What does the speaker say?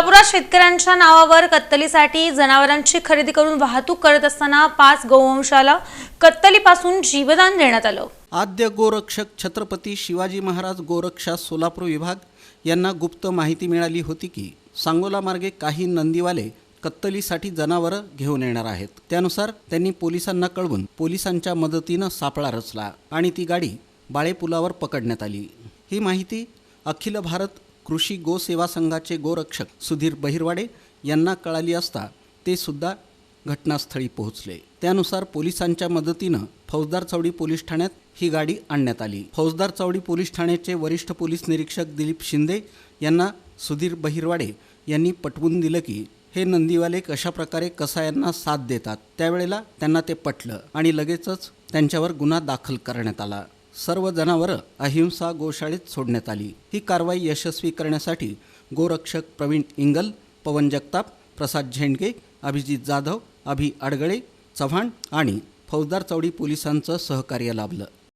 सोलापुरात शेतकऱ्यांच्या नावावर कत्तलीसाठी जनावरांची खरेदी करून वाहतूक करत असताना पाच गोवंशाला कत्तलीपासून जीवदान देण्यात आलं. आद्य गोरक्षक छत्रपती शिवाजी महाराज गोरक्षा सोलापूर विभाग यांना गुप्त माहिती मिळाली होती की सांगोला मार्गे काही नंदीवाले कत्तलीसाठी जनावरं घेऊन येणार आहेत. त्यानुसार त्यांनी पोलिसांना कळवून पोलिसांच्या मदतीनं सापळा रचला आणि ती गाडी बाळेपुलावर पकडण्यात आली. ही माहिती अखिल भारत कृषी गो सेवा संघाचे गोरक्षक सुधीर बहिरवाडे यांना कळाली असता ते सुद्धा घटनास्थळी पोहोचले. त्यानुसार पोलिसांच्या मदतीनं फौजदार चौडी पोलीस ठाण्यात ही गाडी आणण्यात आली. फौजदार चौडी पोलीस ठाण्याचे वरिष्ठ पोलीस निरीक्षक दिलीप शिंदे यांना सुधीर बहिरवाडे यांनी पटवून दिलं की हे नंदीवाले कशा प्रकारे कसायांना साथ देतात? त्यावेळेला त्यांना ते पटलं आणि लगेचच त्यांच्यावर गुन्हा दाखल करण्यात आला. सर्व जनावरं अहिंसा गोशाळेत सोडण्यात आली. ही कारवाई यशस्वी करण्यासाठी गोरक्षक प्रवीण इंगल पवन जगताप प्रसाद झेंडगे अभिजित जाधव अभि अडगळे चव्हाण आणि फौजदार चौडी पोलिसांचं सहकार्य लाभलं.